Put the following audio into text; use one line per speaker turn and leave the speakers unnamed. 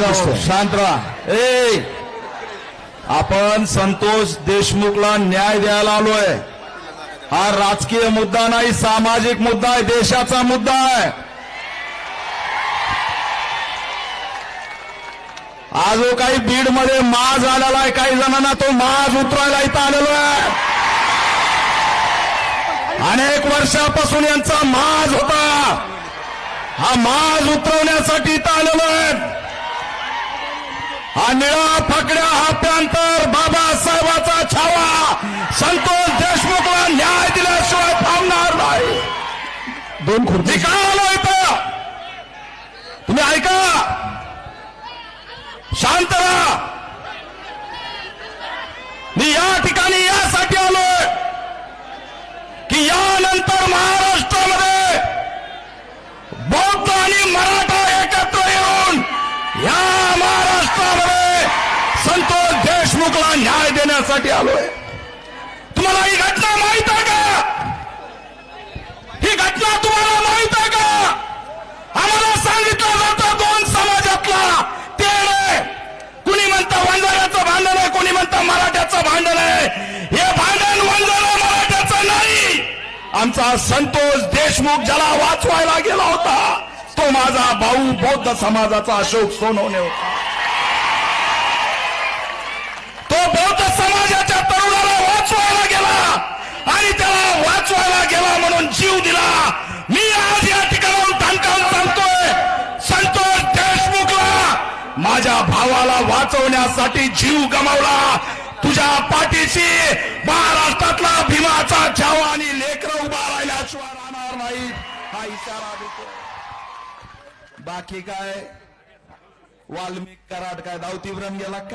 शांत राहा. ए आपण संतोष देशमुखला न्याय द्यायला आलोय. हा राजकीय मुद्दा नाही सामाजिक मुद्दा आहे देशाचा मुद्दा आहे. आज जो काही बीडमध्ये माज आलेला आहे काही जणांना तो माज उतरायला इथं आलेलो आहे. अनेक वर्षापासून यांचा माज होता. हा माज उतरवण्यासाठी इथं आलेलो आहे. हा निळा फाकड्या हा प्यांतर बाबासाहेबाचा छावा. संतोष देशमुखला न्याय दिल्याशिवाय थांबणार नाही.
दोन खुर्ची.
काय आलो इथं? तुम्ही ऐका. शांत राहा. मी या ठिकाणी यासाठी आलोय की यानंतर महाराष्ट्रामध्ये बौद्ध आणि मराठा एकत्र येऊन या महाराष्ट्रामध्ये संतोष देशमुखला न्याय देण्यासाठी आलोय तुम्हाला ही घटना माहीत आहे का ही घटना तुम्हाला माहीत आहे का आम्हाला सांगितलं जातं दोन समाजातला तेढ आहे कुणी म्हणतं वंजाऱ्याचं भांडण आहे कोणी म्हणतं मराठ्याचं भांडण आहे. हे भांडण वंजारा मराठ्याचं नाही. आमचा संतोष देशमुख ज्याला वाचवायला गेला होता तो माझा भाऊ बौद्ध समाजाचा अशोक सोनवणे होता. माझ्या भावाला वाचवण्यासाठी जीव गमावला. तुझ्या पाठीशी महाराष्ट्रातला भीमाचा छावा आणि लेकर उभा राहिल्याशिवाय राहणार नाही. हा इशारा देतो बाकी काय? वाल्मिक कराड काय? दावती ब्रम गेला काय